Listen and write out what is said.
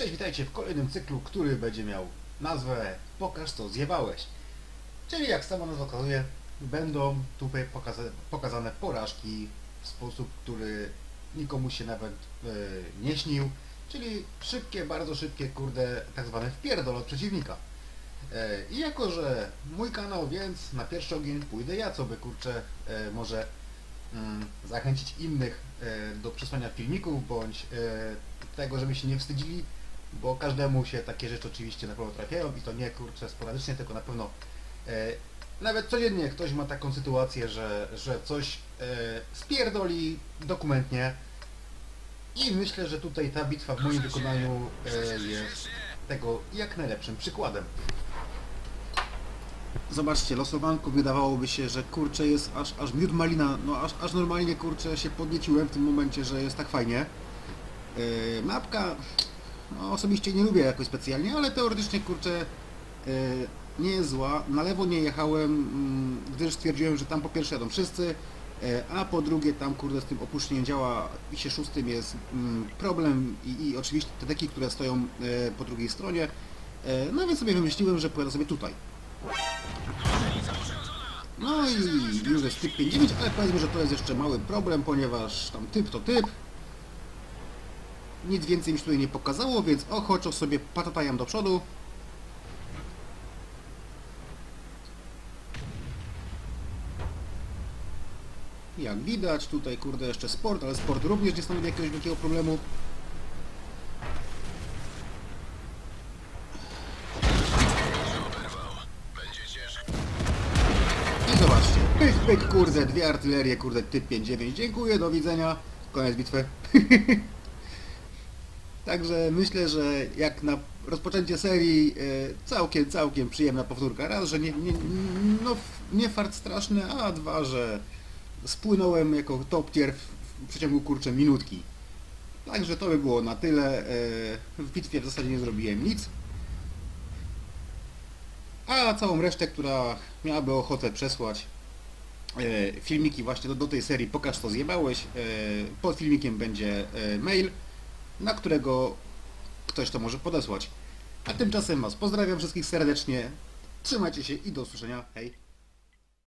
Cześć, witajcie w kolejnym cyklu, który będzie miał nazwę Pokaż co zjebałeś. Czyli jak sama nazwa wskazuje, będą tutaj pokaza pokazane porażki w sposób, który nikomu się nawet e, nie śnił. Czyli szybkie, bardzo szybkie, kurde, tak zwane wpierdol od przeciwnika. E, I jako, że mój kanał, więc na pierwszy ogień pójdę ja, co by kurczę e, może mm, zachęcić innych do przesłania filmików, bądź tego, żeby się nie wstydzili, bo każdemu się takie rzeczy oczywiście na pewno trafiają i to nie kurczę sporadycznie, tylko na pewno e, nawet codziennie ktoś ma taką sytuację, że, że coś e, spierdoli dokumentnie i myślę, że tutaj ta bitwa w moim wykonaniu e, jest tego jak najlepszym przykładem. Zobaczcie, losowanko wydawałoby się, że kurczę jest aż, aż miód malina, no aż, aż normalnie kurczę się podnieciłem w tym momencie, że jest tak fajnie. Yy, mapka, no osobiście nie lubię jakoś specjalnie, ale teoretycznie kurczę yy, nie jest zła. Na lewo nie jechałem, mm, gdyż stwierdziłem, że tam po pierwsze jadą wszyscy, yy, a po drugie tam kurde z tym opuszczeniem działa i się szóstym jest mm, problem i, i oczywiście te deki, które stoją yy, po drugiej stronie. No więc sobie wymyśliłem, że pojadę sobie tutaj. No i już jest typ 59, ale powiedzmy, że to jest jeszcze mały problem, ponieważ tam typ to typ. Nic więcej mi się tutaj nie pokazało, więc ochoczo sobie patatajam do przodu. Jak widać, tutaj kurde jeszcze sport, ale sport również nie stanowi jakiegoś wielkiego problemu. I zobaczcie, pyk, pyk, kurde, dwie artylerie, kurde, typ 5-9, dziękuję, do widzenia, koniec bitwy. Także myślę, że jak na rozpoczęcie serii e, całkiem, całkiem przyjemna powtórka. Raz, że nie, nie, no, nie fart straszny, a dwa, że spłynąłem jako top tier w, przeciągu kurczę minutki. Także to by było na tyle. E, w bitwie w zasadzie nie zrobiłem nic. A całą resztę, która miałaby ochotę przesłać e, filmiki właśnie do, do tej serii Pokaż co zjebałeś, pod filmikiem będzie mail, na którego ktoś to może podesłać. A tymczasem Was pozdrawiam wszystkich serdecznie, trzymajcie się i do usłyszenia, hej!